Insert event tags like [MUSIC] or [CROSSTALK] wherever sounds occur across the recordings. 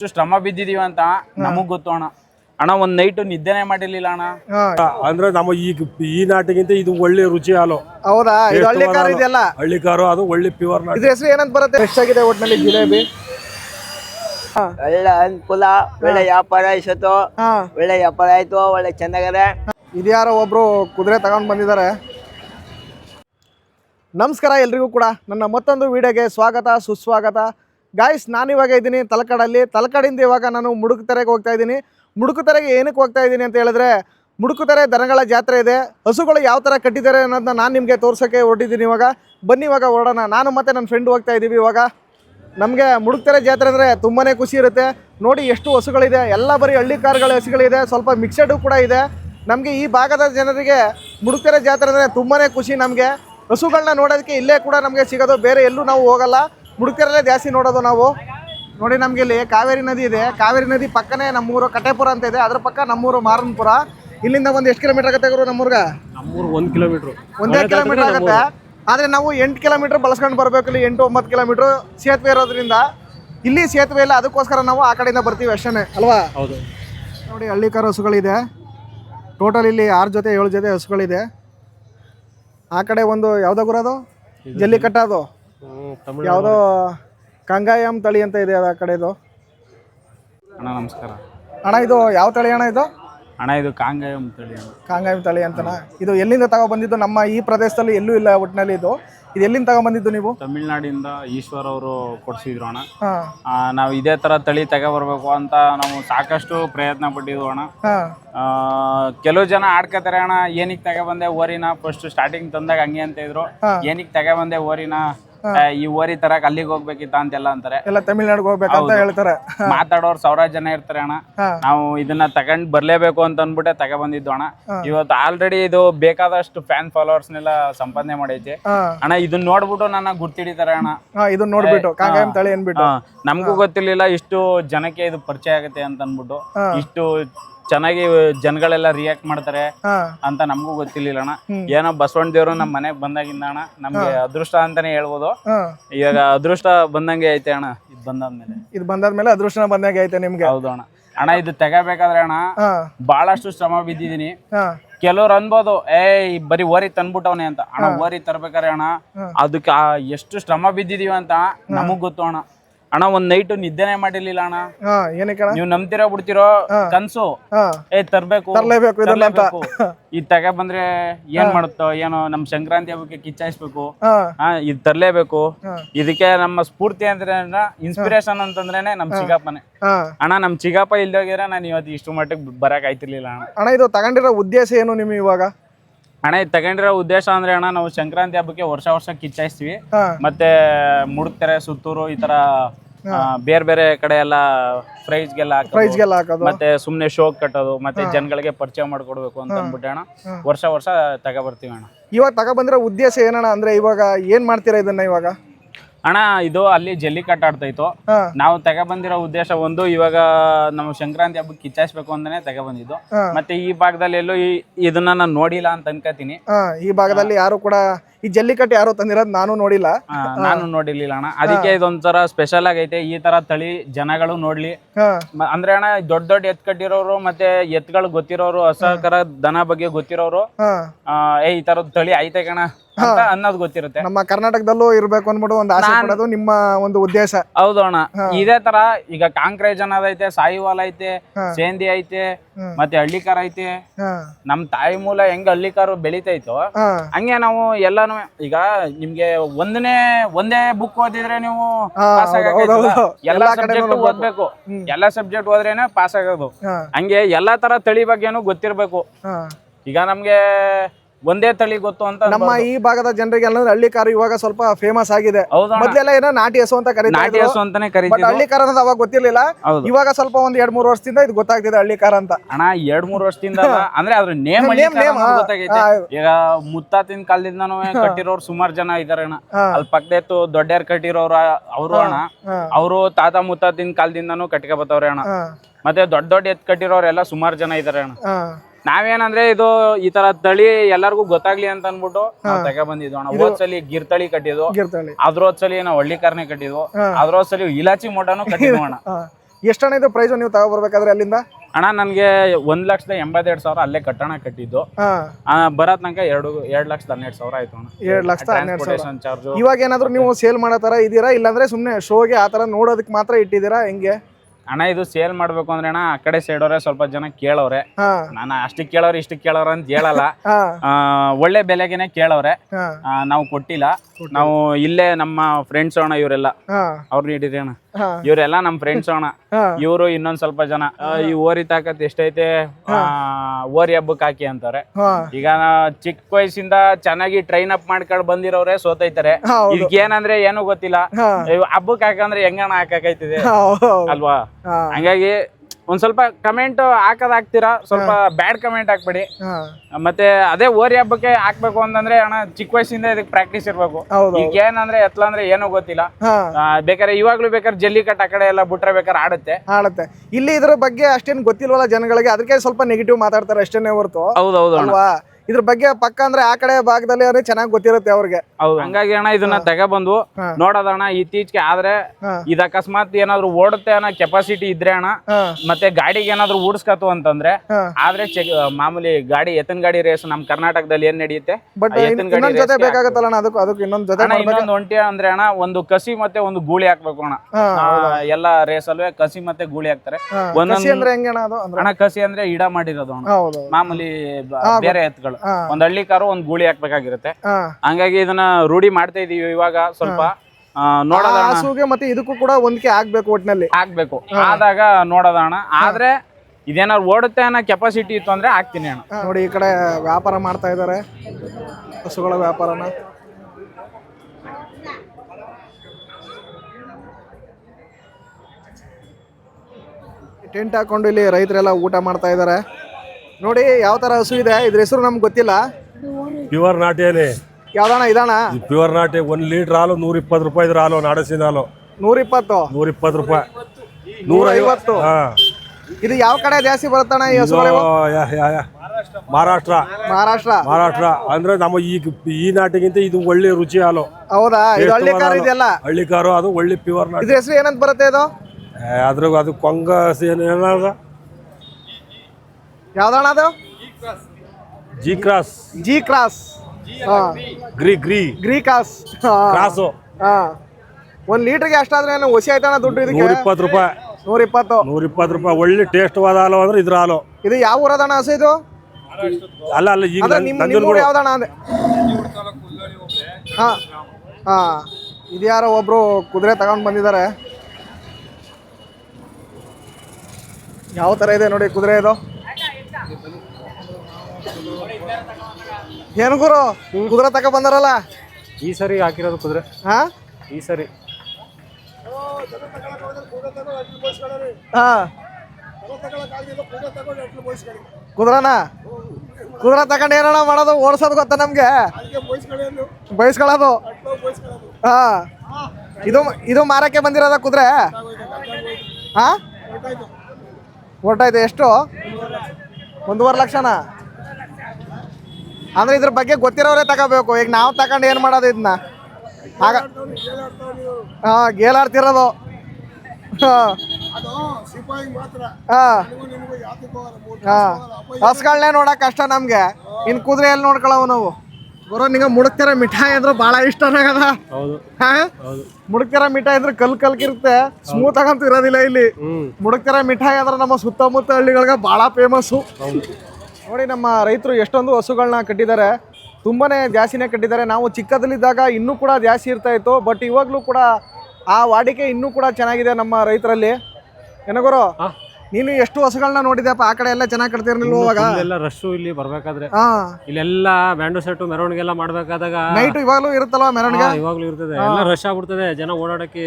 ಎಷ್ಟು ಶ್ರಮ ಬಿದ್ದಿದೀವಿ ಅಂತ ನಮಗ್ ಗೊತ್ತೋಣ ಅಣ್ಣ. ಅಣ್ಣ ಒಂದ್ ನೈಟ್ ನಿದ್ದೆನೆ ಮಾಡಿರ್ಲಿಲ್ಲ ಅಣ್ಣ. ಅಂದ್ರೆ ನಮ್ಮ ಈ ಈ ನಾಟಿಗಿಂತ ಇದು ಒಳ್ಳೆ ರುಚಿ ಹಾಲು. ಹೌದಾ? ಇದು ಹಳ್ಳಿ ಕಾರು ಹಾಲು. ಇದೆಯಲ್ಲ? ಹಳ್ಳಿ ಕಾರು ಅದು ಒಳ್ಳೆ ಪ್ಯೂರ್ ನಾಟಿ. ಇದ್ರ ಹೆಸರು ಏನಂತ ಬರುತ್ತೆ? ಫ್ರೆಶ್ ಆಗಿದೆ ಒಟ್ಟಿನಲ್ಲಿ ಜಿಲೇಬಿ. ಒಳ್ಳೆ ಅನುಕೂಲ ಒಳ್ಳೆ ವ್ಯಾಪಾರ ಇಸತ್ತು ಹಾ. ಒಳ್ಳೆ ವ್ಯಾಪಾರ ಆಯ್ತು ಒಳ್ಳೆ ಚೆನ್ನಾಗಿದೆ ಇದ್ಯಾರೋ ಒಬ್ರು ಕುದುರೆ ತಗೊಂಡ್ ಬಂದಿದ್ದಾರೆ. ನಮಸ್ಕಾರ ಎಲ್ರಿಗೂ ಕೂಡ. ನನ್ನ ಮತ್ತೊಂದು ವಿಡಿಯೋಗೆ ಸ್ವಾಗತ ಸುಸ್ವಾಗತ. ಗಾಯ್ಸ್ ನಾನು ಇವಾಗ ಇದ್ದೀನಿ ತಲಕಾಡಲ್ಲಿ. ತಲಕಾಡಿಂದ ಇವಾಗ ನಾನು ಮುಡುಕುತೆರೆಗೆ ಹೋಗ್ತಾ ಇದ್ದೀನಿ ಮುಡುಕುತೆರೆಗೆ ಏನಕ್ಕೆ ಹೋಗ್ತಾ ಇದ್ದೀನಿ ಅಂತ ಹೇಳಿದ್ರೆ ಮುಡುಕುತೆರೆ ದನಗಳ ಜಾತ್ರೆ ಇದೆ. ಹಸುಗಳು ಯಾವ ಥರ ಕಟ್ಟಿದ್ದಾರೆ ಅನ್ನೋದನ್ನ ನಾನು ನಿಮಗೆ ತೋರ್ಸೋಕ್ಕೆ ಹೊರಟಿದ್ದೀನಿ ಇವಾಗ. ಬನ್ನಿ ಇವಾಗ ಹೊರಡೋಣ ನಾನು ಮತ್ತು ನನ್ನ ಫ್ರೆಂಡ್ ಹೋಗ್ತಾ ಇದ್ದೀವಿ ಇವಾಗ. ನಮಗೆ ಮುಡುಕ್ತೆರೆ ಜಾತ್ರೆ ಅಂದರೆ ತುಂಬಾ ಖುಷಿ ಇರುತ್ತೆ. ನೋಡಿ ಎಷ್ಟು ಹಸುಗಳಿದೆ. ಎಲ್ಲ ಬರೀ ಹಳ್ಳಿ ಕಾರ್ಗಳ, ಹಸುಗಳಿದೆ. ಸ್ವಲ್ಪ ಮಿಕ್ಸಡು ಕೂಡ ಇದೆ. ನಮಗೆ ಈ ಭಾಗದ ಜನರಿಗೆ ಮುಡುಕ್ತೆರೆ ಜಾತ್ರೆ ಅಂದರೆ ತುಂಬಾ ಖುಷಿ ನಮಗೆ. ಹಸುಗಳನ್ನ ನೋಡೋದಕ್ಕೆ ಇಲ್ಲೇ ಕೂಡ ನಮಗೆ ಸಿಗೋದು. ಬೇರೆ ಎಲ್ಲೂ ನಾವು ಹೋಗಲ್ಲ. ಮುಡುಕ್ತೆರಲ್ಲೇ ಜಾಸ್ತಿ ನೋಡೋದು ನಾವು. ನೋಡಿ ನಮಗೆ ಇಲ್ಲಿ ಕಾವೇರಿ ನದಿ ಇದೆ. ಕಾವೇರಿ ನದಿ ಪಕ್ಕನೇ ನಮ್ಮೂರು ಕಟೆಪುರ ಅಂತ ಇದೆ. ಅದ್ರ ಪಕ್ಕ ನಮ್ಮೂರು ಮಾರನ್ಪುರ. ಇಲ್ಲಿಂದ ಒಂದು ಎಷ್ಟು ಕಿಲೋಮೀಟರ್ ಆಗುತ್ತೆ ಗುರು ನಮ್ಮೂರ್ಗ? ನಮ್ಮೂರು ಒಂದು ಕಿಲೋಮೀಟರ್ ಒಂದೇ ಕಿಲೋಮೀಟರ್ ಆಗುತ್ತೆ. ಆದರೆ ನಾವು ಎಂಟು ಕಿಲೋಮೀಟರ್ ಬಳಸ್ಕೊಂಡು ಬರಬೇಕು ಇಲ್ಲಿ ಎಂಟು ಒಂಬತ್ತು ಕಿಲೋಮೀಟರ್ ಸೇತುವೆ ಇರೋದ್ರಿಂದ. ಇಲ್ಲಿ ಸೇತುವೆ ಇಲ್ಲ ಅದಕ್ಕೋಸ್ಕರ ನಾವು ಆ ಕಡೆಯಿಂದ ಬರ್ತೀವಿ ಅಷ್ಟೇ ಅಲ್ವಾ? ಹೌದು. ನೋಡಿ ಹಳ್ಳಿ ಕಾರ್ ಹಸುಗಳಿದೆ. ಟೋಟಲ್ ಇಲ್ಲಿ ಆರು ಜೊತೆ ಏಳು ಜೊತೆ ಹಸುಗಳಿದೆ. ಆ ಕಡೆ ಒಂದು ಯಾವುದೋ ಗುರೋದು ಹ್ಮ್, ತಮಿಳ್ ಯಾವುದೋ ಕಂಗಾಯಂ ತಳಿ ಅಂತ ಇದೆ ಅದು ಆ ಕಡೆದು. ಅಣ್ಣ ನಮಸ್ಕಾರ. ಅಣ್ಣ ಇದು ಯಾವ ತಳಿ ಅಣ್ಣ ಇದು? ಅಣ್ಣ ಇದು ಕಾಂಗಾಯಂ ತಳಿ ಅಣ್ಣ. ಕಾಂಗಾಯಂ ತಳಿ ಅಂತನಾ? ಇದು ಎಲ್ಲಿಂದ ತಗೊಬಂದಿದ್ದು? ನಮ್ಮ ಈ ಪ್ರದೇಶದಲ್ಲಿ ಎಲ್ಲೂ ಇಲ್ಲ ಒಟ್ಟಿನಲ್ಲಿ ಇದು. ಇದು ಎಲ್ಲಿಂದ ತಗೊಬಂದಿದ್ದು ನೀವು? ತಮಿಳ್ನಾಡಿಂದ ಈಶ್ವರ್ ಅವರು ಕೊಡಿಸಿದ್ರು ಅಣ್ಣ. ಹಾಂ. ಆ, ನಾವು ಇದೇ ತರ ತಳಿ ತಗೊಬರ್ಬೇಕು ಅಂತ ನಾವು ಸಾಕಷ್ಟು ಪ್ರಯತ್ನ ಪಟ್ಟಿದ್ವು ಅಣ್ಣ. ಹಾಂ. ಆ, ಕೆಲವು ಜನ ಆಡ್ಕತಾರೆ ಅಣ್ಣ ಏನಕ್ಕೆ ತಗೊಬಂದೆ ಓರಿನ? ಫಸ್ಟ್ ಸ್ಟಾರ್ಟಿಂಗ್ ತಂದಾಗ ಹಂಗೆ ಅಂತ ಇದ್ರು. ಹಾ. ಏನಿಗ್ ತಗೊಬಂದೆ ಓರಿನ? ಈ ಓರಿ ತರಕ್ ಅಲ್ಲಿಗೆ ಹೋಗ್ಬೇಕಿತ್ತ ಅಂತೆಲ್ಲ ಅಂತಾರೆ. ಎಲ್ಲ ತಮಿಳ್ನಾಡಿಗೆ ಹೋಗ್ಬೇಕಂತ ಹೇಳ್ತಾರೆ. ಮಾತಾಡೋರು ಸಾವಿರ ಜನ ಇರ್ತಾರೆ ಅಣ್ಣ. ನಾವು ಇದನ್ನ ತಗೊಂಡ್ ಬರ್ಲೇಬೇಕು ಅಂತ ಅನ್ಬಿಟ್ಟೆ ತಗೊಬಂದಿದ್ದು ಅಣ್ಣ. ಇವತ್ತು ಆಲ್ರೆಡಿ ಇದು ಬೇಕಾದಷ್ಟು ಫ್ಯಾನ್ ಫಾಲೋವರ್ಸ್ನೆಲ್ಲ ಸಂಪಾದನೆ ಮಾಡೈತಿ ಅಣ್ಣ ಇದನ್ನ ನೋಡ್ಬಿಟ್ಟು ನನ್ನ ಗುರ್ತಿಡಿತಾರೆ ಅಣ್ಣ. ಇದನ್ನ ನೋಡ್ಬಿಟ್ಟು ತಳಿ ಅನ್ಬಿಟ್ಟು ನಮಗೂ ಗೊತ್ತಿರ್ಲಿಲ್ಲ ಇಷ್ಟು ಜನಕ್ಕೆ ಇದು ಪರಿಚಯ ಆಗುತ್ತೆ ಅಂತ ಅನ್ಬಿಟ್ಟು ಇಷ್ಟು ಚೆನ್ನಾಗಿ ಜನಗಳೆಲ್ಲ ರಿಯಾಕ್ಟ್ ಮಾಡ್ತಾರೆ ಅಂತ ನಮಗೂ ಗೊತ್ತಿರ್ಲಿಲ್ಲ ಅಣ್ಣ. ಏನೋ ಬಸವಣ್ಣ ದೇವ್ರು ನಮ್ಮ ಮನೆಗ್ ಬಂದಾಗಿಂದ ಅಣ್ಣ. ನಮ್ಗೆ ಅದೃಷ್ಟ ಅಂತಾನೆ ಹೇಳ್ಬೋದು. ಇವಾಗ ಅದೃಷ್ಟ ಬಂದಂಗೆ ಐತೆ ಅಣ್ಣ ಇದು ಬಂದಾದ್ಮೇಲೆ. ಇದು ಬಂದಾದ್ಮೇಲೆ ಅದೃಷ್ಟ ಬಂದಾಗ ಐತೆ ನಿಮ್ಗೆ. ಹೌದು ಅಣ್ಣ. ಅಣ್ಣ ಇದು ತೆಗಬೇಕಾದ್ರೆ ಅಣ್ಣ ಬಹಳಷ್ಟು ಶ್ರಮ ಬಿದ್ದಿದೀನಿ ಕೆಲವ್ರು ಅನ್ಬೋದು ಏ ಬರೀ ಓರಿ ತಂದ್ಬಿಟ್ಟವನೆ ಅಂತ. ಅಣ್ಣ ಓರಿ ತರ್ಬೇಕಾರೆ ಅಣ್ಣ ಅದಕ್ಕೆ ಆ ಎಷ್ಟು ಶ್ರಮ ಬಿದ್ದಿದೀವಿ ಅಂತ ನಮಗ್ ಗೊತ್ತು ಅಣ್ಣ. ಅಣ್ಣ ಒಂದ್ ನೈಟ್ ನಿದ್ದೆನೆ ಮಾಡಿರ್ಲಿಲ್ಲ ಅಣ್ಣ. ಹಾ ಏನಕ್ಕೆ ಅಣ್ಣ ನೀವು ನಂಬ್ತಿರೋ ಬಿಡ್ತಿರೋ ಕನ್ಸು. ಹಾ. ಏ ತರ್ಬೇಕು ತರ್ಲೇಬೇಕು ಇದನ್ನ ಅಂತ. ತರ್ಲೇಬೇಕು. [LAUGHS] ಇದ್ ತಗ ಬಂದ್ರೆ ಏನ್ ಮಾಡುತ್ತೋ ಏನೋ ನಮ್ ಸಂಕ್ರಾಂತಿ ಹಬ್ಬಕ್ಕೆ ಕಿಚ್ಚಾಯಿಸ್ಬೇಕು. ಹಾ. ಹಾ ಇದ್ ತರ್ಲೇಬೇಕು. ಹಾ. ಇದಕ್ಕೆ ನಮ್ಮ ಸ್ಫೂರ್ತಿ ಅಂದ್ರೆ ಇನ್ಸ್ಪಿರೇಷನ್ ಅಂತಂದ್ರೇನೆ ನಮ್ ಚಿಗಪ್ಪನೆ. ಹಾ. ಅಣ್ಣ ನಮ್ ಚಿಗಪ್ಪ ಇಲ್ದೋಗಿದ್ರೆ ನಾನು ಇವತ್ತು ಇಷ್ಟು ಮಟ್ಟಿಗೆ ಬರಕ್ ಆಯ್ತಿರ್ಲಿಲ್ಲ ಅಣ್ಣ. ಅಣ್ಣ ಇದು ತಗೊಂಡಿರೋ ಉದ್ದೇಶ ಏನು ನಿಮ್ಗೆ ಇವಾಗ? ಅಣ್ಣ ಇದು ತಗೊಂಡಿರೋ ಉದ್ದೇಶ ಅಂದ್ರೆ ಅಣ್ಣ ನಾವು ಸಂಕ್ರಾಂತಿ ಹಬ್ಬಕ್ಕೆ ವರ್ಷ ವರ್ಷ ಕಿಚ್ಚಾಯಿಸ್ತೀವಿ. ಮತ್ತೆ ಮುಡುಕ್ತೆರೆ ಸುತ್ತೂರು ಈ ತರ ಬೇರೆ ಬೇರೆ ಕಡೆ ಎಲ್ಲ ಪ್ರೈಸ್ ಗೆಲ್ಲ ಹಾಕೋದು. ಮತ್ತೆ ಸುಮ್ನೆ ಶೋ ಕಟ್ಟೋದು ಮತ್ತೆ ಜನಗಳಿಗೆ ಪರಿಚಯ ಮಾಡ್ಕೊಡ್ಬೇಕು ಅಂತ ಅಂದ್ಬಿಟ್ಟು ಅಣ್ಣ. ವರ್ಷ ವರ್ಷ ತಗೊಬರ್ತೀವಿ ಅಣ್ಣ. ಇವಾಗ ತಗೊಬಂದಿರೋ ಉದ್ದೇಶ ಏನಣ್ಣ ಅಂದ್ರೆ ಇವಾಗ ಏನ್ ಮಾಡ್ತೀರಾ ಇದನ್ನ ಇವಾಗ? ಅಣ್ಣ ಇದು ಅಲ್ಲಿ ಜಲ್ಲಿ ಆಡ್ತಾ ಇತ್ತು ನಾವು ನಾವು ತಗೊಬಂದಿರೋ ಉದ್ದೇಶ ಒಂದು ಇವಾಗ ನಮ್ ಸಂಕ್ರಾಂತಿ ಹಬ್ಬಕ್ಕೆ ಕಿಚ್ಚಾಯಿಸ್ಬೇಕು ಅಂತಾನೆ ತಗ ಬಂದಿದ್ದು ಮತ್ತೆ ಈ ಭಾಗದಲ್ಲಿ ಎಲ್ಲೂ ಈ- ಇದನ್ನ ನಾನು ನೋಡಿಲ್ಲ ಅಂತ ಅನ್ಕೋತೀನಿ. ಹಾ ಈ ಭಾಗದಲ್ಲಿ ಯಾರು ಕೂಡ ಈ ಜಲ್ಲಿಕಟ್ಟು ಯಾರು ತಂದಿರೋದು ನಾನು ನೋಡಿಲ್ಲ. ಆ, ನಾನು ನೋಡಿರ್ಲಿಲ್ಲ ಅಣ್ಣ. ಅದಕ್ಕೆ ಇದೊಂಥರ ಸ್ಪೆಷಲ್ ಆಗೈತೆ. ಈ ತರ ತಳಿ ಜನಗಳು ನೋಡ್ಲಿ. ಹಾ. ಮ- ಅಂದ್ರೆ ಅಣ್ಣ ದೊಡ್ಡ ದೊಡ್ಡ ಎತ್ ಕಟ್ಟಿರೋರು ಮತ್ತೆ ಎತ್ಗಳು ಗೊತ್ತಿರೋರು ಹಸಕರ ದನ ಬಗ್ಗೆ ಗೊತ್ತಿರೋರು. ಹಾ. ಆ, ಏ ಈ ತರದ್ ತಳಿ ಐತೆ ಕಣ. ಅಂತ ಅನ್ನೋದು ಗೊತ್ತಿರುತ್ತೆ. ನಮ್ಮ ಕರ್ನಾಟಕದಲ್ಲೂ ಇರ್ಬೇಕು ಅನ್ಬಿಟ್ಟು ಒಂದು ಆಸೆ ಪಡೋದು ನಿಮ್ಮ ಒಂದು ಉದ್ದೇಶ. ಹೌದು ಅಣ್ಣ. ಇದೇ ತರ ಈಗ ಕಾಂಕ್ರೇಜ್ ಅನ್ನೋದೈತೆ ಸಾಯಿವಾಲ್ ಐತೆ ಸೇಂದಿ ಐತೆ ಮತ್ತೆ ಹಳ್ಳಿಕಾರ ಐತೆ. ನಮ್ ತಾಯಿ ಮೂಲ ಹೆಂಗ್ ಹಳ್ಳಿಕಾರು ಬೆಳಿತೈತೋ ಹಂಗೆ ನಾವು ಎಲ್ಲಾನು ಈಗ ನಿಮ್ಗೆ ಒಂದನೇ ಒಂದೇ ಬುಕ್ ಓದಿದ್ರೆ ನೀವು ಪಾಸ್? ಎಲ್ಲಾ ಸಬ್ಜೆಕ್ಟ್ ಓದ್ಬೇಕು. ಎಲ್ಲಾ ಸಬ್ಜೆಕ್ಟ್ ಓದ್ರೇನೆ ಪಾಸ್ ಆಗೋದು. ಹಂಗೆ ಎಲ್ಲಾ ತರ ತಳಿ ಬಗ್ಗೆನು ಗೊತ್ತಿರ್ಬೇಕು. ಈಗ ನಮ್ಗೆ ಒಂದೇ ತಳಿ ಗೊತ್ತು ಅಂತ ನಮ್ಮ ಈ ಭಾಗದ ಜನರಿಗೆ ಅಂದ್ರೆ ಹಳ್ಳಿ ಕಾರು ಇವಾಗ ಸ್ವಲ್ಪ ಫೇಮಸ್ ಆಗಿದೆ. ಮೊದಲೆಲ್ಲ ಏನೋ ನಾಟಿ ಹಸು ಅಂತ ಕರಿ ನಾಟಿ. ಹಸು ಅಂತಾನೆ ಬಟ್ ಕರಿತಿದ್ರು ಹಳ್ಳಿ ಕಾರ್ ಅನ್ನೋದು ಅವಾಗ ಗೊತ್ತಿರ್ಲಿಲ್ಲ. ಇವಾಗ ಸ್ವಲ್ಪ ಒಂದ್ ಎರಡ್ ಮೂರು ವರ್ಷದಿಂದ ಇದು ಗೊತ್ತಾಗ್ತಿದೆ ಹಳ್ಳಿ ಕಾರ್ ಅಂತ. ಅಣ್ಣ ಎರಡ್ ಮೂರ್ ವರ್ಷದಿಂದ [LAUGHS] ಅಂದ್ರೆ ಅದ್ರ ನೇಮ್ ಗೊತ್ತಾಗೈತೆ. ಈಗ ಮುತ್ತಾತಿನ ಕಾಲದಿಂದನೂ ಕಟ್ಟಿರೋರು ಸುಮಾರು ಜನ ಇದಾರೆ ಅಣ್ಣ. ಅಲ್ ಅಲ್ಲಿ ಪಕ್ಕದೆತ್ತು ದೊಡ್ಡರ್ ಕಟ್ಟಿರೋರು ಅವರು ಅಣ್ಣ. ಅವರು ತಾತ ಮುತ್ತಾತಿನ ಕಾಲದಿಂದನೂ ಕಟ್ಕ ಬತ್ತವ್ರೆ ಅಣ್ಣ. ಮತ್ತೆ ದೊಡ್ಡ ದೊಡ್ಡ ಎತ್ ಕಟ್ಟಿರೋರೆಲ್ಲ ಸುಮಾರು ಜನ ಇದಾರೆ ಅಣ್ಣ. ನಾವೇನಂದ್ರೆ ಇದು ಈ ತರ ತಳಿ ಎಲ್ಲರಿಗೂ ಗೊತ್ತಾಗ್ಲಿ ಅಂತ ಅನ್ಬಿಟ್ಟು ನಾವು ತಗ ಬಂದಿದ್ವು ಅಣ್ಣ. ಹೋದ್ಸಲಿ ಗಿರ್ ತಳಿ ಕಟ್ಟಿದ್ವು. ಗಿರ್ತಳಿ. ಅದ್ರೋದ್ಸಲಿ ನಾವು ಹಳ್ಳಿ ಕಾರ್ನೆ ಕಟ್ಟಿದ್ವು. ಅದ್ರೋದ್ಸಲಿ ಇಲಾಚಿ ಮೋಟಾನು ಕಟ್ಟಿದ್ವು ಅಣ್ಣ. ಎಷ್ಟಣ್ಣ ಇದು ಪ್ರೈಸ್ ನೀವು ತಗೊಬರ್ಬೇಕಾದ್ರೆ ಅಲ್ಲಿಂದ? ಅಣ್ಣ ನನಗೆ ಒಂದ್ ಲಕ್ಷದ ಎಂಬತ್ತೆರಡು ಸಾವಿರ ಅಲ್ಲೇ ಕಟ್ಟಣ ಕಟ್ಟಿದ್ದು. ಬರತ್ ತನಕ ಎರಡು ಎರಡ್ ಲಕ್ಷದ ಹನ್ನೆರಡು ಸಾವಿರ ಆಯ್ತು ಅಣ್ಣ. ಎರಡು ಲಕ್ಷದ ಹನ್ನೆರಡು ಸಾವಿರ. ಚಾರ್ಜು ಇವಾಗ ಏನಾದ್ರು ನೀವು ಸೇಲ್ ಮಾಡೋ ಥರ ಇದ್ದೀರಾ ಇಲ್ಲಾಂದ್ರೆ ಸುಮ್ಮನೆ ಶೋಗೆ ಆ ತರ ನೋಡೋದಕ್ಕೆ ಮಾತ್ರ ಇಟ್ಟಿದ್ದೀರಾ? ಹೆಂಗೆ? ಅಣ್ಣ ಇದು ಸೇಲ್ ಮಾಡ್ಬೇಕು ಅಂದ್ರೆ ಅಣ್ಣ ಆ ಕಡೆ ಸೈಡ್ ಅವ್ರೆ ಸ್ವಲ್ಪ ಜನ ಕೇಳವ್ರೆ. ಹಾಂ. ನಾನು ಅಷ್ಟಕ್ಕೆ ಕೇಳೋರು ಇಷ್ಟಕ್ಕೆ ಕೇಳೋರು ಅಂತ ಹೇಳಲ್ಲ. [LAUGHS] ಹಾಂ. ಆ, ಒಳ್ಳೆ ಬೆಲೆಗೆನೆ ಕೇಳವ್ರೆ. ಹಾಂ. ಆ, ನಾವು ಕೊಟ್ಟಿಲ್ಲ. ನಾವು ಇಲ್ಲೇ ನಮ್ಮ ಫ್ರೆಂಡ್ಸ್ ಅಣ್ಣ ಇವರೆಲ್ಲ. ಅವ್ರು ಅವ್ರನ್ನ ಅಣ್ಣ. ಇವರೆಲ್ಲ ನಮ್ ಫ್ರೆಂಡ್ಸ್ ಅಣ್ಣ. ಇವರು ಇನ್ನೊಂದ್ ಸ್ವಲ್ಪ ಜನ. ಈ ಓರಿ ತಾಕತ್ ಎಷ್ಟೈತೆ ಓರಿ ಹಬ್ಬಕ್ ಹಾಕಿ ಅಂತಾರೆ. ಈಗ ಚಿಕ್ಕ ವಯಸ್ಸಿಂದ ಚೆನ್ನಾಗಿ ಟ್ರೈನ್ ಅಪ್ ಮಾಡ್ಕೊಂಡ್ ಬಂದಿರೋರೆ ಸೋತೈತಾರೆ. ಇದಕ್ಕೆ ಏನಂದ್ರೆ ಏನು ಗೊತ್ತಿಲ್ಲ. ಹಬ್ಬಕ್ ಹಾಕಂದ್ರೆ ಹೆಂಗಣ ಹಾಕೈತಿದೆ ಅಲ್ವಾ? ಹಂಗಾಗಿ ಒಂದ್ ಸ್ವಲ್ಪ ಕಮೆಂಟ್ ಹಾಕದ್ ಹಾಕ್ತೀರಾ? ಸ್ವಲ್ಪ ಬ್ಯಾಡ್ ಕಮೆಂಟ್ ಹಾಕ್ಬೇಡಿ. ಮತ್ತೆ ಅದೇ ಓರಿ ಹಬ್ಬಕ್ಕೆ ಹಾಕ್ಬೇಕು ಅಂತಂದ್ರೆ ಅಣ್ಣ ಚಿಕ್ಕ ವಯಸ್ಸಿಂದ ಇದಕ್ಕೆ ಪ್ರಾಕ್ಟೀಸ್ ಇರ್ಬೇಕು. ಈಗ ಏನಂದ್ರೆ ಎತ್ಲ ಅಂದ್ರೆ ಏನೋ ಗೊತ್ತಿಲ್ಲ. ಬೇಕಾದ್ರೆ ಇವಾಗ್ಲೂ ಬೇಕಾದ್ರೆ ಜಲ್ಲಿಕಟ್ಟು ಆ ಕಡೆ ಎಲ್ಲ ಬಿಟ್ರೆ ಬೇಕಾದ್ರೆ ಆಡುತ್ತೆ. ಆಡುತ್ತೆ. ಇಲ್ಲಿ ಇದ್ರ ಬಗ್ಗೆ ಅಷ್ಟೇನು ಗೊತ್ತಿಲ್ವಲ್ಲ ಜನಗಳಿಗೆ ಅದಕ್ಕೆ ಸ್ವಲ್ಪ ನೆಗೆಟಿವ್ ಮಾತಾಡ್ತಾರೆ ಅಷ್ಟೇನೆ ಹೊರತು. ಹೌದೌದು ಅಲ್ವಾ? ಇದ್ರ ಬಗ್ಗೆ ಪಕ್ಕ ಅಂದ್ರೆ ಆ ಕಡೆ ಭಾಗದಲ್ಲಿ ಅವ್ರಿಗೆ ಚೆನ್ನಾಗಿ ಗೊತ್ತಿರುತ್ತೆ ಅವ್ರಿಗೆ. ಹೌದು. ಹಂಗಾಗಿ ಅಣ್ಣ ಇದನ್ನ ತಗೊಬಂದು ಬಂದು ನೋಡೋದಣ್ಣ ಇತ್ತೀಚೆಗೆ. ಆದ್ರೆ ಇದ ಅಕಸ್ಮಾತ್ ಏನಾದ್ರು ಓಡುತ್ತೆ ಅನ್ನೋ ಕೆಪಾಸಿಟಿ ಇದ್ರೆ ಅಣ್ಣ ಮತ್ತೆ ಗಾಡಿಗೆ ಏನಾದ್ರು ಓಡಿಸ್ಕತ್ತು ಅಂತಂದ್ರೆ ಆದ್ರೆ ಮಾಮೂಲಿ ಗಾಡಿ ಎತ್ತನ್ ಗಾಡಿ ರೇಸ್ ನಮ್ ಕರ್ನಾಟಕದಲ್ಲಿ ಏನ್ ನಡೆಯುತ್ತೆ? ಬಟ್ ಆ ಗಾಡಿ ಜೊತೆ ಬೇಕಾಗತ್ತಲ್ಲ ಅಣ್ಣ ಅದಕ್ಕೂ ಅದಕ್ಕೆ ಇನ್ನೊಂದ್ ಜೊತೆ ಅಣ್ಣ ಇನ್ನೊಂದು ಒಂಟಿ ಅಂದ್ರೆ ಅಣ್ಣ ಒಂದು ಕಸಿ ಮತ್ತೆ ಒಂದು ಗೂಳಿ ಹಾಕ್ಬೇಕು ಅಣ್ಣ. ಎಲ್ಲಾ ಆ, ಎಲ್ಲ ರೇಸ್ ಅಲ್ವೇ ಕಸಿ ಮತ್ತೆ ಗೂಳಿ ಹಾಕ್ತಾರೆ. ಒಂದೊಂದು ಅಣ್ಣ ಅಣ್ಣ ಕಸಿ ಅಂದ್ರೆ ಇಡ ಮಾಡಿರೋದು ಅಣ್ಣ. ಹೌದು ಮಾಮೂಲಿ ಬೇರೆ ಎತ್ತುಗಳು. ಒಂದ್ ಹಳ್ಳಿ ಕಾರು ಒಂದ್ ಗೂಳಿ ಹಾಕ್ಬೇಕಾಗಿರುತ್ತೆ. ಹಂಗಾಗಿ ಇದನ್ನ ರೂಢಿ ಮಾಡ್ತಾ ಇದೀವಿ ಇವಾಗ ಸ್ವಲ್ಪ. ಹಸುಗೆ ಮತ್ತೆ ಇದಕ್ಕೂ ಕೂಡ ಹೊಂದಿಕೆ ಆಗ್ಬೇಕು ಒಟ್ನಲ್ಲಿ. ಹಾಕ್ಬೇಕು ಆದಾಗ ನೋಡೋದ ಅಣ್ಣ ಆದ್ರೆ ಇದೇನಾದ್ರು ಓಡುತ್ತೆ ಅನ್ನೋ ಕೆಪಾಸಿಟಿ ಇತ್ತು ಅಂದ್ರೆ ಹಾಕ್ತೀನಿ ಅಣ್ಣ. ನೋಡಿ ಈ ಕಡೆ ವ್ಯಾಪಾರ ಮಾಡ್ತಾ ಇದ್ದಾರೆ ಹಸುಗಳ ವ್ಯಾಪಾರನ. ಟೆಂಟ್ ಹಾಕೊಂಡು ಇಲ್ಲಿ ರೈತರೆಲ್ಲ ಊಟ ಮಾಡ್ತಾ ಇದ್ದಾರೆ ನೋಡಿ ಯಾವ ತರ ಹಸು ಇದೆ ಇದ್ರ ಹೆಸರು ನಮ್ಗೆ ಗೊತ್ತಿಲ್ಲ. ಪ್ಯೂರ್ ನಾಟಿಯಲ್ಲಿ ಯಾವ್ದಾನ ಇದಾನ ಪ್ಯೂರ್ ನಾಟಿ ಒಂದ್ ಲೀಟರ್ ಹಾಲು ನೂರ ಇಪ್ಪತ್ತು ರೂಪಾಯಿ ಇದ್ರ ಹಾಲು ನಾಡಸಿನ ಹಾಲು. ನೂರಿಪ್ಪತ್ತು? ನೂರ ಇಪ್ಪತ್ತು ರೂಪಾಯಿ. ನೂರ ಐವತ್ತು ಹಾ. ಇದು ಯಾವ ಕಡೆ ಜಾಸ್ತಿ ಬರುತ್ತಣ್ಣ ಈ ಹಸುಗಳು? ಯಾ-. ಮಹಾರಾಷ್ಟ್ರ. ಮಹಾರಾಷ್ಟ್ರ? ಮಹಾರಾಷ್ಟ್ರ. ಅಂದ್ರೆ ನಮ್ಮ ಈ ಈ ನಾಟಿಗಿಂತ ಇದು ಒಳ್ಳೆ ರುಚಿ ಹಾಲು. ಹೌದಾ? ಇದು ಹಳ್ಳಿ ಕಾರು ಇದೆಯಲ್ಲ? ಹಳ್ಳಿ ಕಾರು ಅದು ಒಳ್ಳೆ ಪ್ಯೂರ್ ನಾಟಿ ಇದ್ರ ಹೆಸರು ಏನಂತ ಬರುತ್ತೆ ಅದು ಅದ್ರಾಗ ಅದ್ರ ಅದು ಕೊಂಗ ಏನ್ ಏನದ ಯಾವ್ದಣ್ಣ ಅದು? G cross. G cross. Green ಗ್ರೀ ಗ್ರಿ. ಗ್ರೀ ಕ್ರಾಸ್. ಕ್ರಾಸು. ಹಾ. ಒಂದ್ ಲೀಟರ್ಗೆ ಅಷ್ಟಾದ್ರೆ ಏನು ಹೊಸಿ ಆಯ್ತಣ್ಣ ದುಡ್ಡು ಇದಕ್ಕೆ? ನೂರ ಇಪ್ಪತ್ತು ರೂಪಾಯಿ. ನೂರ ಇಪ್ಪತ್ತು ನೂರ ಇಪ್ಪತ್ತು ರೂಪಾಯಿ. ಒಳ್ಳೆ ಟೇಸ್ಟ್ವಾದ ಹಾಲು ಅಂದ್ರೆ ಇದ್ರ ಹಾಲು. ಇದು ಯಾವ ಊರದಣ್ಣ ಹಸು ಇದು? ಅಲ್ಲ ಅಲ್ಲ ಈಗ ಅಂದ್ರೆ ಇದು ನಿಮ್ಮ ನಿಮ್ಮ ನಂಜನಗೂಡು ಊರು ಯಾವ್ದಣ್ಣ ಅಂದೆ ಹಾ. ಹಾ. ಇದ್ಯಾರೋ ಒಬ್ರು ಕುದುರೆ ತಗೊಂಡ್ ಬಂದಿದ್ದಾರೆ. ಯಾವ ತರ ಇದೆ ನೋಡಿ ಕುದುರೆ ಇದು? ಏನು ಗುರು? ಕುದುರೆ ತಕ ಬಂದಾರಲ್ಲ? ಈ ಸರಿ ಹಾಕಿರೋದು ಕುದುರೆ. ಹಾ? ಈ ಸರಿ. ಹಾ. ಕುದುರನ? ಕುದುರೆ ತಗೊಂಡು ಏನಣ್ಣ ಮಾಡೋದು ಓಡಿಸೋದು ಗೊತ್ತಾ ನಮ್ಗೆ? ಬಯಸ್ಕೊಳ್ಳೋದು. ಹಾ. ಇದು ಇದು ಮಾರಕ್ಕೆ ಬಂದಿರೋದ ಕುದುರೆ? ಹಾ? ಒಟ್ಟಾಯ್ತು. ಎಷ್ಟು? ಒಂದೂವರೆ ಲಕ್ಷನಾ? ಅಂದ್ರೆ ಇದ್ರ ಬಗ್ಗೆ ಗೊತ್ತಿರೋರೇ ತಗೋಬೇಕು. ಈಗ ನಾವು ತಗೊಂಡು ಏನು ಮಾಡೋದು ಇದನ್ನ ಆಗ ಹಾ, ಗೇಲಾಡ್ತಿರೋದು. ಹಸ್ಗಳನ್ನೇ ನೋಡಕ್ ಕಷ್ಟ ನಮ್ಗೆ. ಇನ್ ಕುದುರೆ ಎಲ್ಲಿ ನೋಡ್ಕೊಳವು ನಾವು. ಬರೋ ನಿಂಗೆ ಮುಡಕ್ತಿರ ಮಿಠಾಯಿ ಅಂದ್ರೆ ಬಹಳ ಇಷ್ಟ ಹೌದು. ಮುಡುಕ್ತಿರೋ ಮಿಠಾಯಿ ಅಂದ್ರೆ ಕಲ್ ಕಲ್ಕಿರುತ್ತೆ. ಸ್ಮೂತ್ ಆಗಂತ ಇರೋದಿಲ್ಲ ಇಲ್ಲಿ. ಮುಡಕ್ತಿರ ಮಿಠಾಯಿ ಅಂದ್ರೆ ನಮ್ಮ ಸುತ್ತಮುತ್ತ ಹಳ್ಳಿಗಳಿಗೆ ಬಹಳ ಫೇಮಸ್ಸು ನೋಡಿ ನಮ್ಮ ರೈತರು ಎಷ್ಟೊಂದು ಹಸುಗಳನ್ನ ಕಟ್ಟಿದ್ದಾರೆ. ತುಂಬಾನೇ ಜಾಸ್ತಿನೇ ಕಟ್ಟಿದ್ದಾರೆ. ನಾವು ಚಿಕ್ಕದಲ್ಲಿದ್ದಾಗ ಇನ್ನೂ ಕೂಡ ಜಾಸ್ತಿ ಇರ್ತಾ ಇತ್ತು. ಬಟ್ ಇವಾಗಲೂ ಕೂಡ ಆ ವಾಡಿಕೆ ಇನ್ನೂ ಕೂಡ ಚೆನ್ನಾಗಿದೆ ನಮ್ಮ ರೈತರಲ್ಲಿ. ಏನಗೋರು. ನೀನು ಎಷ್ಟು ಹಸುಗಳನ್ನ ನೋಡಿದ್ಯಪ್ಪ? ಆ ಕಡೆ ಎಲ್ಲ ಚೆನ್ನಾಗಿ ಕಟ್ತಿರ್ಲಿಲ್ಲ ಅವಾಗ ಇಲ್ಲೆಲ್ಲ ರಶ್ ಇಲ್ಲಿ ಬರ್ಬೇಕಾದ್ರೆ. ಹಾ. ಇಲ್ಲೆಲ್ಲ ಬ್ಯಾಂಡು ಸೆಟ್ ಮೆರವಣಿಗೆ ಎಲ್ಲ ಮಾಡ್ಬೇಕಾದಾಗ ನೈಟ್ ಇವಾಗಲೂ ಇರುತ್ತಲ್ವ ಮೆರವಣಿಗೆ? ಇವಾಗಲೂ ಇರ್ತದೆ. ಎಲ್ಲ ರಶ್ ಆಗ್ಬಿಡ್ತದೆ. ಜನ ಓಡಾಡಕ್ಕೆ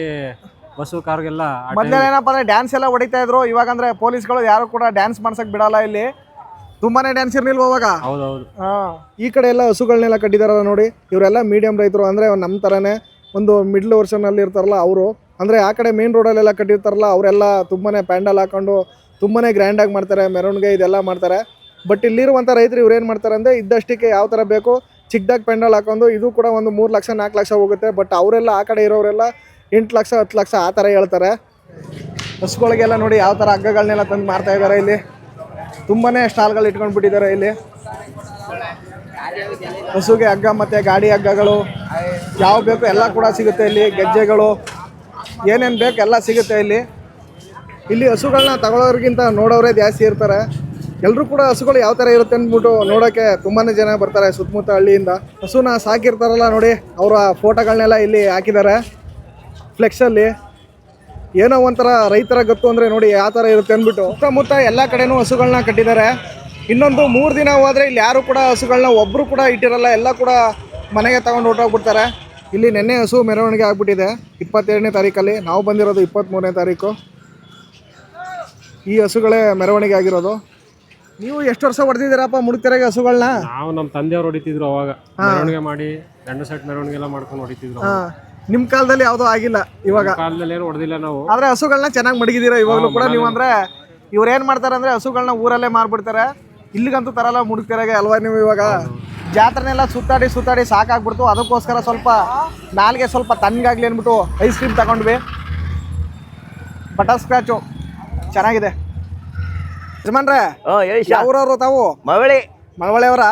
ಬಸ್ಸು ಕಾರ್ಗೆಲ್ಲ ಆ time- ಮೊದಲೇ ಏನಪ್ಪ ಅಂದ್ರೆ ಡ್ಯಾನ್ಸ್ ಎಲ್ಲ ಹೊಡಿತಾ ಇದ್ರು. ಇವಾಗ ಅಂದ್ರೆ ಪೊಲೀಸ್ಗಳು ಯಾರು ಕೂಡ ಡ್ಯಾನ್ಸ್ ಮಾಡ್ಸಕ್ ಬಿಡಲ್ಲ ಇಲ್ಲಿ. ತುಂಬಾನೇ ಡ್ಯಾನ್ಸ್ ಇರ್ಲಿಲ್ವ ಅವಾಗ ಹೌದೌದು. ಹಾ. ಈ ಕಡೆ ಎಲ್ಲ ಹಸುಗಳನ್ನೆಲ್ಲ ಕಟ್ಟಿದಾರಲ್ಲ ನೋಡಿ. ಇವರೆಲ್ಲ ಮೀಡಿಯಂ ರೈತರು ಅಂದ್ರೆ ನಮ್ಮ ತರನೇ. ಒಂದು ಮಿಡ್ಲ್ ವರ್ಷನಲ್ಲಿ ಇರ್ತಾರಲ್ಲ ಅವರು. ಅಂದರೆ ಆ ಕಡೆ ಮೇನ್ ರೋಡಲ್ಲೆಲ್ಲ ಕಟ್ಟಿರ್ತಾರಲ್ಲ, ಅವರೆಲ್ಲ ತುಂಬಾ ಪ್ಯಾಂಡಲ್ ಹಾಕೊಂಡು ತುಂಬಾ ಗ್ರ್ಯಾಂಡಾಗಿ ಮಾಡ್ತಾರೆ ಮೆರವಣಿಗೆ ಇದೆಲ್ಲ ಮಾಡ್ತಾರೆ. ಬಟ್ ಇಲ್ಲಿರುವಂಥ ರೈತರು ಇವ್ರು ಏನು ಮಾಡ್ತಾರೆ ಅಂದರೆ ಇದ್ದಷ್ಟಕ್ಕೆ ಯಾವ ಥರ ಬೇಕು ಚಿಕ್ಕದಾಗಿ ಪೆಂಡಲ್ ಹಾಕೊಂಡು ಇದು ಕೂಡ ಒಂದು ಮೂರು ಲಕ್ಷ, ನಾಲ್ಕು ಲಕ್ಷ ಹೋಗುತ್ತೆ. ಬಟ್ ಅವರೆಲ್ಲ ಆ ಕಡೆ ಇರೋರೆಲ್ಲ ಎಂಟು ಲಕ್ಷ, ಹತ್ತು ಲಕ್ಷ ಆ ಥರ ಹೇಳ್ತಾರೆ. ಹಸುಗಳಿಗೆಲ್ಲ ನೋಡಿ ಯಾವ ಥರ ಹಗ್ಗಗಳನ್ನೆಲ್ಲ ತಂದು ಮಾರ್ತಾ ಇದ್ದಾರೆ ಇಲ್ಲಿ. ತುಂಬಾನೇ ಸ್ಟಾಲ್ಗಳು ಇಟ್ಕೊಂಡು ಬಿಟ್ಟಿದ್ದಾರೆ ಇಲ್ಲಿ. ಹಸುಗೆ ಹಗ್ಗ ಮತ್ತು ಗಾಡಿ ಹಗ್ಗಗಳು, ಯಾವ ಬೇಕು ಎಲ್ಲ ಕೂಡ ಸಿಗುತ್ತೆ ಇಲ್ಲಿ, ಗೆಜ್ಜೆಗಳು. ಏನೇನು ಬೇಕು ಎಲ್ಲ ಸಿಗುತ್ತೆ ಇಲ್ಲಿ. ಇಲ್ಲಿ ಹಸುಗಳನ್ನ ತಗೊಳ್ಳೋರಿಗಿಂತ ನೋಡೋರೇ ಜಾಸ್ತಿ ಇರ್ತಾರೆ. ಎಲ್ಲರೂ ಕೂಡ ಹಸುಗಳು ಯಾವ ಥರ ಇರುತ್ತೆ ಅಂದ್ಬಿಟ್ಟು ನೋಡೋಕ್ಕೆ ತುಂಬಾ ಜನ ಬರ್ತಾರೆ ಸುತ್ತಮುತ್ತ ಹಳ್ಳಿಯಿಂದ. ಹಸುನ ಸಾಕಿರ್ತಾರಲ್ಲ ನೋಡಿ, ಅವರ ಫೋಟೋಗಳನ್ನೆಲ್ಲ ಇಲ್ಲಿ ಹಾಕಿದ್ದಾರೆ. ಫ್ಲೆಕ್ಸಲ್ಲಿ ಏನೋ ಒಂಥರ ರೈತರ ಗೊತ್ತು ಅಂದರೆ ನೋಡಿ ಯಾವ ಥರ ಇರುತ್ತೆ ಅಂದ್ಬಿಟ್ಟು. ಸುತ್ತಮುತ್ತ ಎಲ್ಲ ಕಡೆನೂ ಹಸುಗಳನ್ನ ಕಟ್ಟಿದ್ದಾರೆ. ಇನ್ನೊಂದು ಮೂರು ದಿನ ಹೋದರೆ ಇಲ್ಲಿ ಯಾರು ಕೂಡ ಹಸುಗಳನ್ನ ಒಬ್ಬರು ಕೂಡ ಇಟ್ಟಿರಲ್ಲ, ಎಲ್ಲ ಕೂಡ ಮನೆಗೆ ತಗೊಂಡು ಹೊರಟೋಗ್ಬಿಡ್ತಾರೆ. ಇಲ್ಲಿ ನೆನ್ನೆ ಹಸು ಮೆರವಣಿಗೆ ಆಗಿಬಿಟ್ಟಿದೆ. ಇಪ್ಪತ್ತೆರಡನೇ ತಾರೀಕಲ್ಲಿ ನಾವು ಬಂದಿರೋದು ಇಪ್ಪತ್ತ್ಮೂರನೇ ತಾರೀಕು. ಈ ಹಸುಗಳೇ ಮೆರವಣಿಗೆ ಆಗಿರೋದು. ನೀವು ಎಷ್ಟು ವರ್ಷ ಹೊಡೆದಿದ್ದೀರಪ್ಪ ಮುಡುಕ್ತೆರೆಗೆ ಹಸುಗಳನ್ನ? ನಾವು ನಮ್ಮ ತಂದೆಯವ್ರು ಹೊಡಿತಿದ್ರು ಅವಾಗ. ಮೆರವಣಿಗೆ ಮಾಡಿ ಗಂಡು ಸೆಟ್ ಮೆರವಣಿಗೆ ಎಲ್ಲ ಮಾಡ್ಕೊಂಡು ಹೊಡಿತಿದ್ರು ಹಾಂ. ನಿಮ್ಮ ಕಾಲದಲ್ಲಿ ಯಾವುದೂ ಆಗಿಲ್ಲ ಇವಾಗ? ಕಾಲದಲ್ಲಿ ಏನು ಹೊಡೆದಿಲ್ಲ ನಾವು. ಆದ್ರೆ ಹಸುಗಳನ್ನ ಚೆನ್ನಾಗಿ ಮಡಗಿದ್ದೀರಾ ಇವಾಗಲೂ ಕೂಡ ನೀವು ಅಂದ್ರೆ ಇವ್ರು ಏನು ಮಾಡ್ತಾರೆ ಅಂದ್ರೆ ಹಸುಗಳನ್ನ ಊರಲ್ಲೇ ಮಾರ್ಬಿಡ್ತಾರೆ. ಇಲ್ಲಿಗಂತೂ ತರಲ್ಲ ಮುಡುಕ್ತಿರಾಗೆ ಅಲ್ವಾ ನೀವು ಇವಾಗ? ಜಾತ್ರೆನೆಲ್ಲ ಸುತ್ತಾಡಿ ಸುತ್ತಾಡಿ ಸಾಕಾಗ್ಬಿಡ್ತು. ಅದಕ್ಕೋಸ್ಕರ ಸ್ವಲ್ಪ ನಾಲ್ಗೆ ಸ್ವಲ್ಪ ತಣ್ಣಗಾಗ್ಲಿ ಅಂದ್ಬಿಟ್ಟು ಐಸ್ ಕ್ರೀಮ್ ತಗೊಂಡ್ವಿ. ಬಟರ್ ಸ್ಕ್ರಾಚು ಚೆನ್ನಾಗಿದೆ. ಯಜಮಾನ್ರೆ ಯಾವ್ರವ್ರು ತಾವು? ಮವಳಿ ಮಳವಳ್ಳೆಯವರ?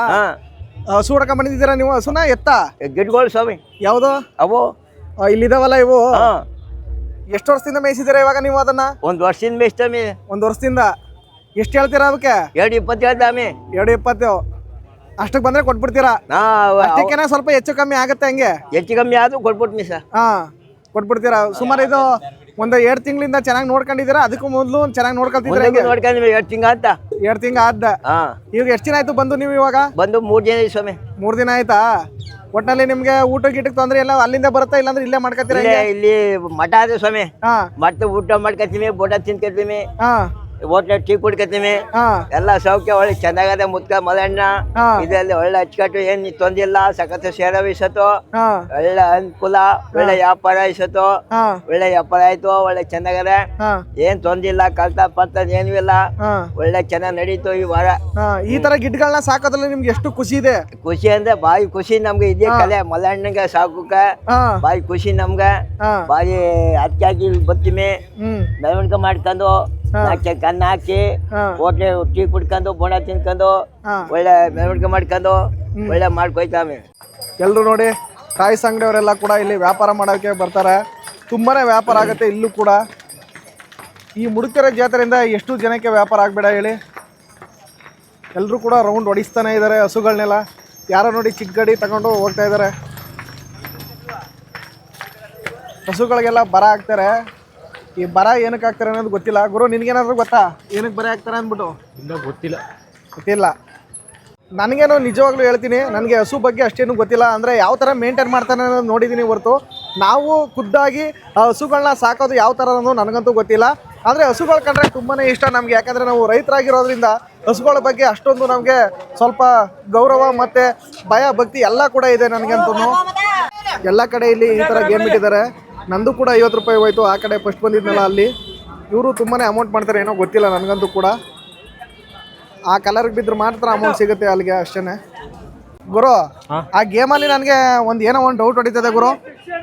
ಅವರ ಸೂಡಕ ಬಂದಿದ್ದೀರಾ ನೀವು? ಹಸುನ ಎತ್ತ? ಗಿಡ್ಗೋಳ್ ಸ್ವಾಮಿ. ಯಾವುದು? ಅವು. ಇಲ್ಲಿದಾವಲ್ಲ ಇವು? ಎಷ್ಟು ವರ್ಷದಿಂದ ಮೇಯಿಸಿದ್ದೀರಾ ಇವಾಗ ನೀವು ಅದನ್ನ? ಒಂದು ವರ್ಷದಿಂದ ಮೇಯಿಸ್ತಾಮಿ ಒಂದು ವರ್ಷದಿಂದ. ಎಷ್ಟು ಹೇಳ್ತೀರಾ ಅದಕ್ಕೆ? ಎರಡು ಇಪ್ಪತ್ತು ಹೇಳ್ತಾಮಿ ಎರಡು ಇಪ್ಪತ್ತು. ಅಷ್ಟಕ್ಕೆ ಬಂದ್ರೆ ಕೊಟ್ಬಿಡ್ತೀರಾ? ಅಷ್ಟಕ್ಕೇನ ಸ್ವಲ್ಪ ಹೆಚ್ಚು ಕಮ್ಮಿ ಆಗುತ್ತೆ ಹಂಗೆ? ಹೆಚ್ಚು ಕಮ್ಮಿ ಆದ್ರೂ ಕೊಟ್ಬಿಟ್ನಿ ಸರ್ ಹಾ ಕೊಟ್ಬಿಡ್ತೀರಾ? ಸುಮಾರು ಇದು ಒಂದು ಎರಡು ತಿಂಗಳಿಂದ ಚೆನ್ನಾಗಿ ನೋಡ್ಕೊಂಡಿದ್ದೀರಾ? ಅದಕ್ಕೂ ಮೊದಲು ಚೆನ್ನಾಗಿ ನೋಡ್ಕೊಳ್ತಿದ್ರೆ ಹೆಂಗೆ? ನೋಡ್ಕೊಂಡ್ವಿ ಎರಡು ತಿಂಗ ಅಂತ ಎರಡು ತಿಂಗ ಆದ ಹಾಂ. ಈಗ ಎಷ್ಟು ದಿನ ಆಯ್ತು ಬಂದು ನೀವು ಇವಾಗ? ಬಂದು ಮೂರು ದಿನ ಸ್ವಾಮಿ. ಮೂರು ದಿನ ಆಯ್ತಾ? ಒಟ್ಟಿನಲ್ಲಿ ನಿಮ್ಗೆ ಊಟ ಗೀಟಕ್ಕೆ ತೊಂದ್ರೆ ಇಲ್ಲ ಅಲ್ಲಿಂದ ಬರುತ್ತಾ ಇಲ್ಲಾಂದ್ರೆ ಇಲ್ಲೇ ಮಾಡ್ಕೊತೀರಾ ಇಲ್ಲೇ ಇಲ್ಲಿ ಮಠ ಅದೇ ಸ್ವಾಮಿ. ಹಾ. ಮತ್ತೆ ಊಟ ಮಾಡ್ಕೊತೀವಿ ಬೋಟ ತಿನ್ಕೊತೀವಿ ಹಾ. ಹೋಟ್ಲ ಟೀ ಕುಡ್ಕೊತೀವಿ ಹಾ. ಎಲ್ಲ ಸೌಖ್ಯ ಒಳ್ಳೆ ಚೆನ್ನಾಗದೆ ಮುದ್ಕ ಮಲಣ್ಣ ಹಾ. ಇದರಲ್ಲಿ ಒಳ್ಳೆ ಅಚ್ಚುಕಟ್ಟು ಏನ್ ತೊಂದಿಲ್ಲ ಸಖತ್ ಸೇರ ಇಸತ್ತು. ಹಾ. ಒಳ್ಳೆ ಅನುಕೂಲ ಒಳ್ಳೆ ವ್ಯಾಪಾರ ಇಸತ್ತು. ಹಾ. ಒಳ್ಳೆ ವ್ಯಾಪಾರ ಆಯ್ತು ಒಳ್ಳೆ ಚೆನ್ನಾಗದೆ. ಹಾ. ಏನ್ ತೊಂದಿಲ್ಲ ಕಲ್ತ ಪಲ್ತ ಏನೂ ಇಲ್ಲ. ಹಾ. ಒಳ್ಳೆ ಚೆನ್ನಾಗ್ ನಡೀತು ಈ ವಾರ. ಹಾ. ಈ ತರ ಗಿಡಗಳನ್ನ ಸಾಕೋದ್ರಲ್ಲಿ ನಿಮ್ಗೆ ಎಷ್ಟು ಖುಷಿ ಇದೆ? ಖುಷಿ ಅಂದ್ರೆ ಬಾಯಿ ಖುಷಿ ನಮ್ಗೆ ಇದೇ ಕಲೆ. ಮಲಣ್ಣಗೆ ಸಾಕುಕ ಹಾ. ಬಾಯಿ ಖುಷಿ ನಮ್ಗೆ. ಹಾ. ಬಾಯಿ ಅತ್ಯಾಗಿ ಬತ್ತಿಮೆ ಬರ್ತೀವಿ ಹ್ಮ್. ಮೆರವಣಿಗೆ ಮಾಡ್ಕೊಂಡು ನಾಲ್ಕು ಕಣ್ಣು ಹಾಕಿ ಓಕೆ ಟೀ ಕುಡ್ಕೊಂಡು ಬೋಣ ತಿನ್ಕೊಂಡು ಒಳ್ಳೆ ಮೆರವಣಿಗೆ ಮಾಡ್ಕೊಂಡು ಒಳ್ಳೆ ಮಾಡ್ಕೊಯ್ತಾವೆ. ಎಲ್ಲರೂ ನೋಡಿ ಕಾಯಿ ಅಂಗಡಿಯವರೆಲ್ಲ ಕೂಡ ಇಲ್ಲಿ ವ್ಯಾಪಾರ ಮಾಡೋಕ್ಕೆ ಬರ್ತಾರೆ. ತುಂಬಾನೇ ವ್ಯಾಪಾರ ಆಗುತ್ತೆ ಇಲ್ಲೂ ಕೂಡ. ಈ ಮುಡುಕೆರೆ ಜಾತ್ರೆಯಿಂದ ಎಷ್ಟು ಜನಕ್ಕೆ ವ್ಯಾಪಾರ ಆಗಬೇಡ ಹೇಳಿ. ಎಲ್ಲರೂ ಕೂಡ ರೌಂಡ್ ಹೊಡಿಸ್ತಾನೆ ಇದ್ದಾರೆ ಹಸುಗಳನ್ನೆಲ್ಲ ಯಾರೋ ನೋಡಿ ಚಿಕ್ಕ ಗಡಿ ತಗೊಂಡು ಹೋಗ್ತಾ ಇದ್ದಾರೆ ಹಸುಗಳಿಗೆಲ್ಲ ಬರ ಹಾಕ್ತಾರೆ. ಈ ಬರ ಏನಕ್ಕೆ ಹಾಕ್ತಾರೆ ಅನ್ನೋದು ಗೊತ್ತಿಲ್ಲ. ಗುರು ನಿನಗೇನಾದ್ರೂ ಗೊತ್ತಾ? ಏನಕ್ಕೆ ಬರ ಹಾಕ್ತಾರೆ ಅಂದ್ಬಿಟ್ಟು? ಇಲ್ಲ ಗೊತ್ತಿಲ್ಲ. ಗೊತ್ತಿಲ್ಲ. ನನಗೇನು ನಿಜವಾಗ್ಲೂ ಹೇಳ್ತೀನಿ ನನಗೆ ಹಸು ಬಗ್ಗೆ ಅಷ್ಟೇನು ಗೊತ್ತಿಲ್ಲ. ಅಂದರೆ ಯಾವ ಥರ ಮೇಂಟೈನ್ ಮಾಡ್ತಾನೆ ಅನ್ನೋದು ನೋಡಿದ್ದೀನಿ ಹೊರತು. ನಾವು ಖುದ್ದಾಗಿ ಆ ಹಸುಗಳನ್ನ ಸಾಕೋದು ಯಾವ ಥರ ಅನ್ನೋದು ನನಗಂತೂ ಗೊತ್ತಿಲ್ಲ. ಆದರೆ ಹಸುಗಳು ಕಂಡ್ರೆ ತುಂಬಾ ಇಷ್ಟ ನಮಗೆ. ಯಾಕಂದರೆ ನಾವು ರೈತರಾಗಿರೋದ್ರಿಂದ ಹಸುಗಳ ಬಗ್ಗೆ ಅಷ್ಟೊಂದು ನಮಗೆ ಸ್ವಲ್ಪ ಗೌರವ ಮತ್ತು ಭಯ ಭಕ್ತಿ ಎಲ್ಲ ಕೂಡ ಇದೆ ನನಗಂತೂ ಎಲ್ಲ ಕಡೆ ಇಲ್ಲಿ ಈ ಥರ ಗೇಮ್ ಇಟ್ಟಿದ್ದಾರೆ. ನಂದು ಕೂಡ ಐವತ್ತು ರೂಪಾಯಿ ಹೋಯ್ತು ಆ ಕಡೆ ಫಸ್ಟ್ ಬಂದಿದ್ನಲ್ಲ ಅಲ್ಲಿ. ಇವರು ತುಂಬಾ ಅಮೌಂಟ್ ಮಾಡ್ತಾರೆ ಏನೋ ಗೊತ್ತಿಲ್ಲ ನನಗಂತೂ ಕೂಡ. ಆ ಕಲರ್ಗೆ ಬಿದ್ದರೆ ಮಾತ್ರ ಅಮೌಂಟ್ ಸಿಗುತ್ತೆ ಅಲ್ಲಿಗೆ ಅಷ್ಟೇ ಗುರು? ಆ ಗೇಮಲ್ಲಿ ನನಗೆ ಒಂದು ಏನೋ ಒಂದು ಡೌಟ್ ಹೊಡಿತದೆ ಗುರು.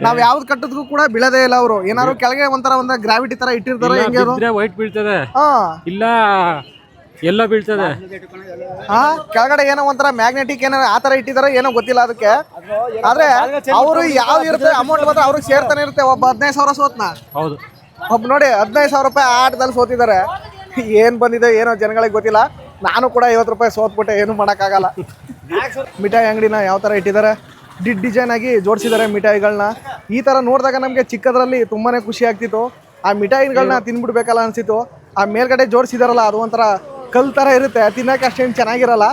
ನಾವು ಯಾವ್ದು ಕಟ್ಟದ್ಗೂ ಕೂಡ ಬೀಳದೇ ಇಲ್ಲ ಅವರು. ಏನಾದ್ರು ಕೆಳಗೆ ಒಂಥರ ಒಂದು ಗ್ರಾವಿಟಿ ತರ ಇಟ್ಟಿರ್ತಾರೆ ವೈಟ್ ಬೀಳ್ತದೆ. ಹಾ. ಇಲ್ಲ ಎಲ್ಲ ಬೀಳ್ತದೆ. ಹಾ ಕೆಳಗಡೆ ಏನೋ ಒಂಥರ ಮ್ಯಾಗ್ನೆಟಿಕ್ ಏನೋ ಆ ತರ ಇಟ್ಟಿದಾರೆ ಏನೋ ಗೊತ್ತಿಲ್ಲ ಅದಕ್ಕೆ. ಆದ್ರೆ ಅವರು ಯಾವ ಇರುತ್ತೆ ಅಮೌಂಟ್ ಮಾತ್ರ ಅವ್ರಿಗೆ ಸೇರ್ತಾನೆ ಇರುತ್ತೆ. ಒಬ್ಬ ಹದಿನೈದು ಸಾವಿರ ಸೋತ್ನ. ಹೌದು. ಒಬ್ಬ ನೋಡಿ ಹದಿನೈದು ಸಾವಿರ ರೂಪಾಯಿ ಆಟದಲ್ಲಿ ಸೋತಿದ್ದಾರೆ. ಏನ್ ಬಂದಿದೆ ಏನೋ ಜನಗಳಿಗೆ ಗೊತ್ತಿಲ್ಲ. ನಾನು ಕೂಡ ಐವತ್ತು ರೂಪಾಯಿ ಸೋತ್ಬಿಟ್ಟೆ ಏನು ಮಾಡೋಕ್ಕಾಗಲ್ಲ. ಮಿಠಾಯಿ ಅಂಗಡಿನ ಯಾವ ಥರ ಇಟ್ಟಿದ್ದಾರೆ? ಡಿಡ್ ಡಿಸೈನ್ ಆಗಿ ಜೋಡಿಸಿದ್ದಾರೆ ಮಿಠಾಯಿಗಳನ್ನ ಈ ಥರ ನೋಡಿದಾಗ ನಮಗೆ ಚಿಕ್ಕದ್ರಲ್ಲಿ ತುಂಬಾನೇ ಖುಷಿ ಆಗ್ತಿತ್ತು. ಆ ಮಿಠಾಯಿಗಳನ್ನ ತಿನ್ಬಿಡ್ಬೇಕಲ್ಲ ಅನ್ಸಿತ್ತು. ಆ ಮೇಲ್ಗಡೆ ಜೋಡಿಸಿದಾರಲ್ಲ ಅದು ಒಂಥರ ಕಲ್ ಥರ ಇರುತ್ತೆ ತಿನ್ನೋಕೆ ಅಷ್ಟೇನು ಚೆನ್ನಾಗಿರಲ್ಲ.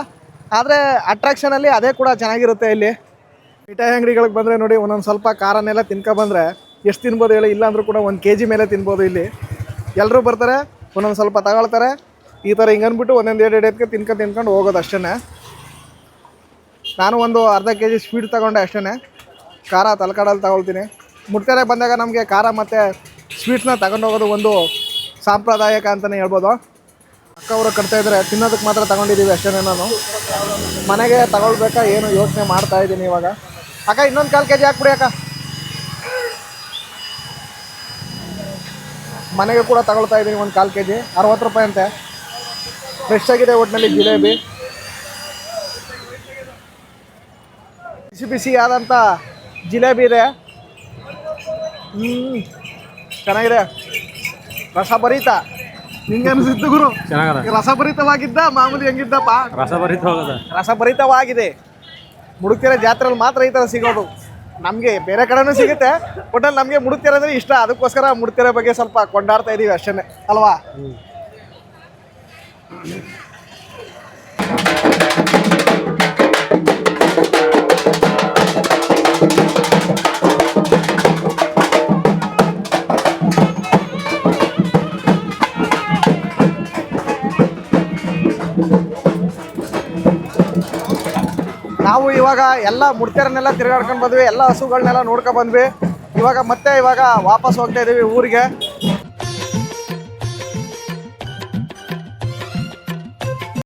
ಆದರೆ ಅಟ್ರಾಕ್ಷನಲ್ಲಿ ಅದೇ ಕೂಡ ಚೆನ್ನಾಗಿರುತ್ತೆ ಇಲ್ಲಿ. ಮಿಠಾಯಿ ಅಂಗಡಿಗಳಿಗೆ ಬಂದರೆ ನೋಡಿ, ಒಂದೊಂದು ಸ್ವಲ್ಪ ಖಾರನೆಲ್ಲ ತಿನ್ಕೊ ಬಂದರೆ ಎಷ್ಟು ತಿನ್ಬೋದು ಹೇಳಿ ಇಲ್ಲ ಅಂದ್ರೂ ಕೂಡ ಒಂದು ಕೆ ಜಿ ಮೇಲೆ ತಿನ್ಬೋದು ಇಲ್ಲಿ. ಎಲ್ಲರೂ ಬರ್ತಾರೆ, ಒಂದೊಂದು ಸ್ವಲ್ಪ ತಗೊಳ್ತಾರೆ. ಈ ಥರ ಹಿಂಗೆ ಒಂದೊಂದು ಎರಡು ಎರಡು ಎತ್ಕೆ ತಿನ್ಕೊಂಡು ತಿನ್ಕೊಂಡು ಹೋಗೋದು ಅಷ್ಟೇ ನಾನು ಒಂದು ಅರ್ಧ ಕೆ ಜಿ ಸ್ವೀಟ್ ತಗೊಂಡೆ ಅಷ್ಟೇ ಖಾರ ತಲಕಾಡಲ್ಲಿ ತಗೊಳ್ತೀನಿ. ಮುಡ್ತಾರೆ ಬಂದಾಗ ನಮಗೆ ಖಾರ ಮತ್ತು ಸ್ವೀಟ್ಸ್ನ ತಗೊಂಡು ಹೋಗೋದು ಒಂದು ಸಾಂಪ್ರದಾಯಿಕ ಅಂತಲೇ ಹೇಳ್ಬೋದು. ಅಕ್ಕ ಅವರು ಕಟ್ತಾ ಇದ್ದಾರೆ ತಿನ್ನೋದಕ್ಕೆ ಮಾತ್ರ ತಗೊಂಡಿದ್ದೀವಿ ಅಷ್ಟೇ ನಾನು. ಮನೆಗೆ ತಗೊಳ್ಬೇಕಾ ಏನು ಯೋಚನೆ ಮಾಡ್ತಾ ಇದ್ದೀನಿ ಇವಾಗ. ಅಕ್ಕ, ಇನ್ನೊಂದು ಕಾಲು ಕೆ ಜಿ ಹಾಕ್ಬಿಡಿ ಅಕ್ಕ. ಮನೆಗೆ ಕೂಡ ತಗೊಳ್ತಾ ಇದ್ದೀನಿ ಒಂದು ಕಾಲು ಕೆ ಜಿ ಅರವತ್ತು ರೂಪಾಯಿ ಅಂತೆ. ಫ್ರೆಶ್ ಆಗಿದೆ ಒಟ್ಟಿನಲ್ಲಿ ಜಿಲೇಬಿ. ಬಿಸಿ ಬಿಸಿ ಆದಂಥ ಜಿಲೇಬಿ ಇದೆ. ಹ್ಞೂ ಚೆನ್ನಾಗಿದೆ. ರಸಭರಿತ ನಿಂಗೆ ಅನಿಸಿದ್ದು ಗುರು. ಚೆನ್ನಾಗದ. ರಸಭರಿತವಾಗಿದ್ದ ಮಾಮೂಲಿ ಹೆಂಗಿದ್ದಪ್ಪ? ರಸಭರಿತವಾಗದ. ರಸಭರಿತವಾಗಿದೆ. ಮುಡುಕೆರೆ ಜಾತ್ರೆಯಲ್ಲಿ ಮಾತ್ರ ಈ ಥರ ಸಿಗೋದು. ನಮಗೆ ಬೇರೆ ಕಡೆನೂ ಸಿಗುತ್ತೆ ಒಟ್ಟಲ್ಲಿ ನಮಗೆ ಮುಡುಕೆರೆ ಅಂದರೆ ಇಷ್ಟ. ಅದಕ್ಕೋಸ್ಕರ ಮುಡುಕೆರೆ ಬಗ್ಗೆ ಸ್ವಲ್ಪ ಕೊಂಡಾಡ್ತಾ ಇದೀವಿ ಅಷ್ಟೇ ಅಲ್ವಾ? ಇವಾಗ ಎಲ್ಲ ಮುಡ್ತೇರನ್ನೆಲ್ಲ ತಿರುಗಾಡ್ಕೊಂಡು ಬಂದ್ವಿ, ಎಲ್ಲ ಹಸುಗಳನ್ನೆಲ್ಲ ನೋಡ್ಕೊಂಡು ಬಂದ್ವಿ. ಇವಾಗ ಮತ್ತೆ ಇವಾಗ ವಾಪಸ್ ಹೋಗ್ತಾ ಇದೀವಿ ಊರಿಗೆ.